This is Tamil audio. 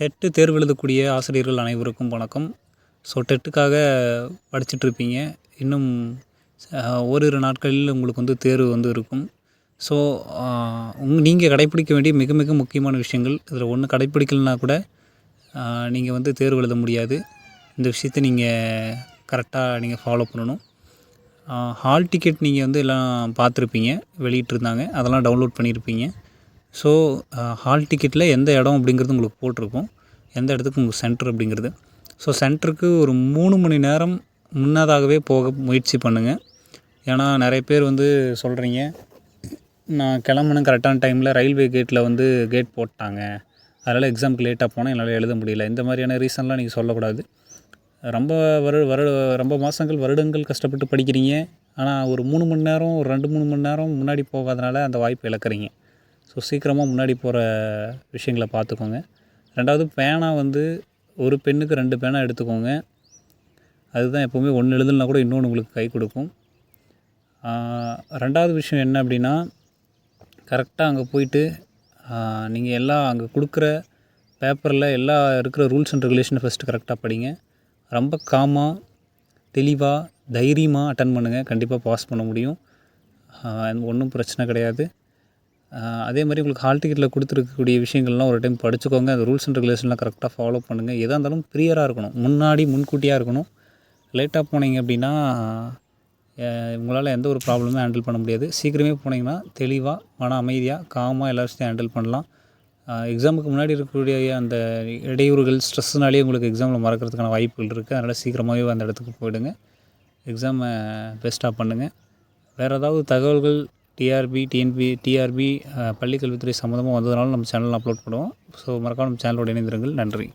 டெட்டு தேர்வு எழுதக்கூடிய ஆசிரியர்கள் அனைவருக்கும் வணக்கம். ஸோ டெட்டுக்காக படிச்சுட்ருப்பீங்க இன்னும் ஓரிரு நாட்களில் உங்களுக்கு வந்து தேர்வு வந்து இருக்கும். ஸோ உங் நீங்கள் கடைப்பிடிக்க வேண்டிய மிக மிக முக்கியமான விஷயங்கள். இதில் ஒன்று கடைப்பிடிக்கலனா கூட நீங்கள் வந்து தேர்வு எழுத முடியாது. இந்த விஷயத்த நீங்கள் கரெக்டாக நீங்கள் ஃபாலோ பண்ணணும். ஹால் டிக்கெட் நீங்கள் வந்து எல்லாம் பார்த்துருப்பீங்க. வெளியிட்டிருந்தாங்க. அதெல்லாம் டவுன்லோட் பண்ணியிருப்பீங்க. ஸோ ஹால் டிக்கெட்டில் எந்த இடம் அப்படிங்கிறது உங்களுக்கு போட்டிருக்கும். எந்த இடத்துக்கு உங்களுக்கு சென்டர் அப்படிங்கிறது. ஸோ சென்டருக்கு ஒரு மூணு மணி நேரம் முன்னதாகவே போக முயற்சி பண்ணுங்கள் ஏன்னா நிறைய பேர் வந்து சொல்கிறீங்க நான் கிளம்புனேன் கரெக்டான டைமில் ரயில்வே கேட்டில் வந்து கேட் போட்டாங்க. அதனால் எக்ஸாமுக்கு லேட்டாக போனால் என்னால் எழுத முடியல. இந்த மாதிரியான ரீசன்லாம் நீங்கள் சொல்லக்கூடாது. ரொம்ப வரு வரு ரொம்ப மாதங்கள் வருடங்கள் கஷ்டப்பட்டு படிக்கிறீங்க. ஆனால் ஒரு மூணு மணி நேரம் ஒரு ரெண்டு மூணு மணி நேரம் முன்னாடி போகாதனால அந்த வாய்ப்பு இழக்கிறீங்க. ஸோ சீக்கிரமாக முன்னாடி போகிற விஷயங்களை பார்த்துக்கோங்க. ரெண்டாவது பேனா வந்து ஒரு பெண்ணுக்கு ரெண்டு பேனா எடுத்துக்கோங்க. அதுதான் எப்போவுமே ஒன்று எழுதுனா கூட இன்னொன்று உங்களுக்கு கை கொடுக்கும். ரெண்டாவது விஷயம் என்ன அப்படின்னா கரெக்டாக அங்கே போயிட்டு நீங்கள் எல்லாம் அங்கே கொடுக்குற பேப்பரில் எல்லா இருக்கிற ரூல்ஸ் அண்ட் ரெகுலேஷனை ஃபஸ்ட்டு கரெக்டாக படிங்க. ரொம்ப காமாக தெளிவாக தைரியமாக அட்டன் பண்ணுங்கள் கண்டிப்பாக பாஸ் பண்ண முடியும். ஒன்றும் பிரச்சனை கிடையாது. அதே மாதிரி உங்களுக்கு ஹால் டிக்கெட்டில் கொடுத்துருக்கக்கூடிய விஷயங்கள்லாம் ஒரு டைம் படிச்சுக்கோங்க. அந்த ரூல்ஸ் அண்ட் ரெகுலேஷன்லாம் கரெக்டாக ஃபாலோ பண்ணுங்கள் எதாக இருந்தாலும் ப்ரியராக இருக்கணும். முன்னாடி முன்கூட்டியாக இருக்கணும். லேட்டாக போனீங்க அப்படின்னா உங்களால் எந்த ஒரு ப்ராப்ளமும் ஹேண்டில் பண்ண முடியாது. சீக்கிரமே போனீங்கன்னா தெளிவாக மன அமைதியாக காமாக எல்லா விஷயத்தையும் ஹேண்டில் பண்ணலாம். எக்ஸாமுக்கு முன்னாடி இருக்கக்கூடிய அந்த இடையூறுகள் ஸ்ட்ரெஸ்ஸுனாலே உங்களுக்கு எக்ஸாமில் மறக்கிறதுக்கான வாய்ப்புகள் இருக்குது அதனால் சீக்கிரமாகவே அந்த இடத்துக்கு போயிடுங்க. எக்ஸாமை பெஸ்ட்டாக பண்ணுங்கள் வேறு ஏதாவது தகவல்கள் டிஆர்பி டிஎன்பி டிஆர்பி பள்ளிக்கல்வித்துறை சம்மந்தமாக வந்ததுனால நம்ம சேனலில் அப்லோட் பண்ணுவோம். ஸோ மறக்காம நம்ம சேனலோட இணைந்திருங்கள். நன்றி.